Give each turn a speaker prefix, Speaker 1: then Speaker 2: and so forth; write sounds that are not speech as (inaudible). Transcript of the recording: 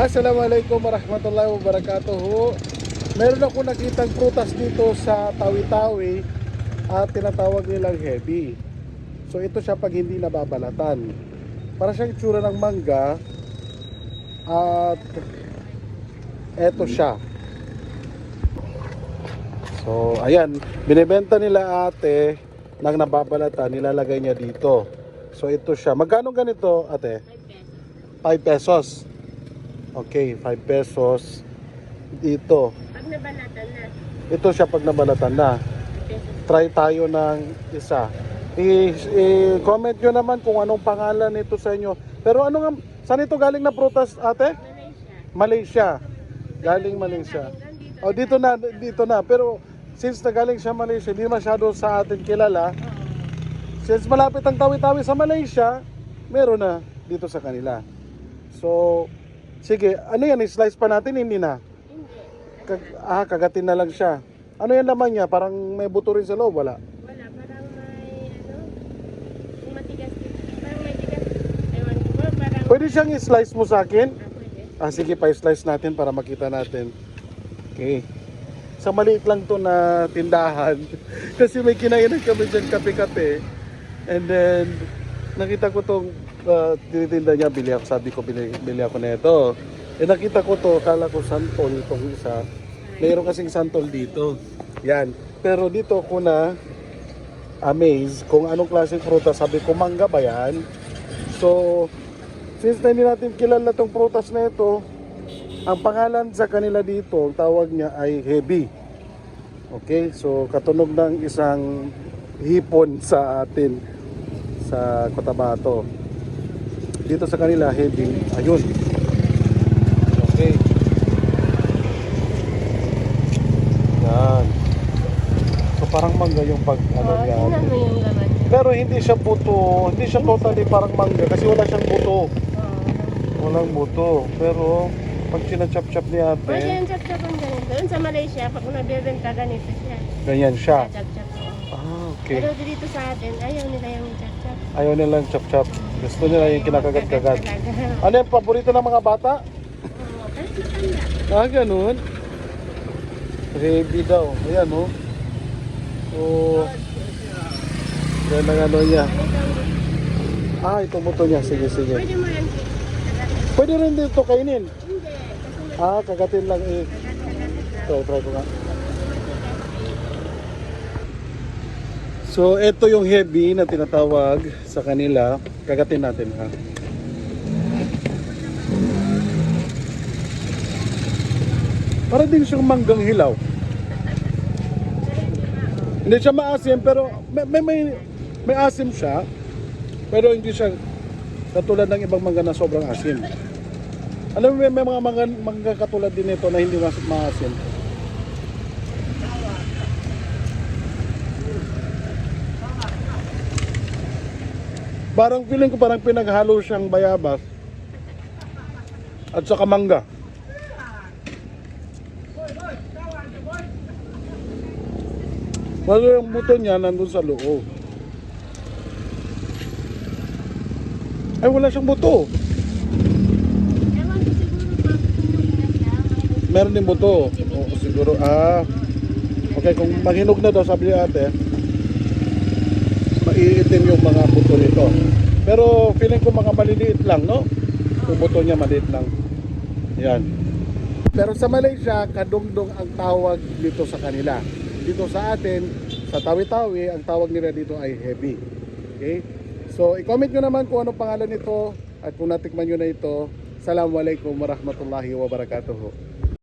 Speaker 1: Assalamualaikum warahmatullahi wabarakatuh. Meron ako nakitang prutas dito sa Tawi-Tawi at tinatawag nilang heavy. So ito siya pag hindi nababalatan. Para siyang itsura ng mangga at eto siya. So ayan, binibenta nila ate nang nababalatan, nilalagay niya dito. So ito siya. Magkano ganito ate? 5 pesos. Okay, 5 pesos dito.
Speaker 2: Pag nabalatan na,
Speaker 1: Ito siya pag nabalatan na. Try tayo ng isa. I-comment nyo naman kung anong pangalan nito sa inyo. Pero ano nga, saan ito galing na prutas ate?
Speaker 2: Malaysia.
Speaker 1: Malaysia. Galing Malaysia.
Speaker 2: Dito.
Speaker 1: Oh, dito na, dito na. Pero since na galing siya Malaysia, hindi masyado sa atin kilala. Since malapit ang tawi-tawi sa Malaysia, meron na dito sa kanila. So, sige, ano yan, slice pa natin, hindi na.
Speaker 2: Hindi.
Speaker 1: Kag ah, kagatin na lang siya. Ano yan naman niya? Parang may buto rin sa loob, wala.
Speaker 2: Wala. Parang may ano. Matigas. Parang may tigas. Ewan ko. Parang.
Speaker 1: Pwede siyang i-slice mo sa akin?
Speaker 2: Ah, pwede.
Speaker 1: Ah, sige, pa-slice natin para makita natin. Okay. Sa maliit lang to na tindahan. (laughs) Kasi may kinainan kami dyan kape-kape. And then, nakita ko tong uh, tinitinda niya, bili ako. Sabi ko, bili, bili ako na ito. Eh nakita ko to, kala ko santol itong isa. Mayroon kasing santol dito. Yan. Pero dito ko na amaze kung anong klaseng prutas. Sabi ko, mangga ba yan? So, since na hindi natin kilala tong prutas na ito, ang pangalan sa kanila dito, ang tawag niya ay heavy. Okay, so katunog ng isang hipon sa atin sa Cotabato. Dito sa kanila, heavy. Ayun. Okay. Yan. So parang mangga yung pag ano
Speaker 2: Oo,
Speaker 1: niya. Pero hindi siya buto, hindi siya totally parang mangga kasi wala siyang buto.
Speaker 2: Oo.
Speaker 1: Walang buto. Pero pag sinachap-chap ni
Speaker 2: Pwede
Speaker 1: ate,
Speaker 2: yung chap-chapan ganito. Doon sa Malaysia, pag nagbebenta ganito siya.
Speaker 1: ganyan siya.
Speaker 2: Chap-chap.
Speaker 1: Ah, okay.
Speaker 2: Pero dito sa atin, ayaw nila yung chap-chap.
Speaker 1: Ayaw nilang chap-chap. Gusto nila yung kinakagat-kagat. Ano yung paborito ng mga bata? Ah, ganun. Heavy daw. Ayan, oh. Oh. Yan ang ano niya. Ah, itong buto niya. Sige, sige.
Speaker 2: Pwede
Speaker 1: rin dito kainin.
Speaker 2: Hindi.
Speaker 1: Ah, kagatin lang eh. Ito, try ko nga. So, ito yung heavy na tinatawag sa kanila. Kagatin natin ha. Para din siyang manggang hilaw. Hindi siya maasim pero may, may, may, may asim siya. Pero hindi siya katulad ng ibang mangga na sobrang asim. Alam mo, may, may mga mangga, mangga katulad din nito na hindi maasim. Parang feeling ko parang pinaghalo siyang bayabas at saka mangga. Pero yung buto niya nandun sa loob. Ay, wala siyang buto. Meron din buto. Oo, siguro. Ah. Okay, kung maghinog na daw, sabi ni ate, maiitim yung mga buto nito. Pero feeling ko mga maliliit lang, no? Yung buto niya maliit lang. Yan. Pero sa Malaysia, kadungdong ang tawag dito sa kanila. Dito sa atin, sa Tawi-Tawi, ang tawag nila dito ay heavy. Okay? So, i-comment nyo naman kung anong pangalan nito at kung natikman nyo na ito. Assalamualaikum warahmatullahi wabarakatuh.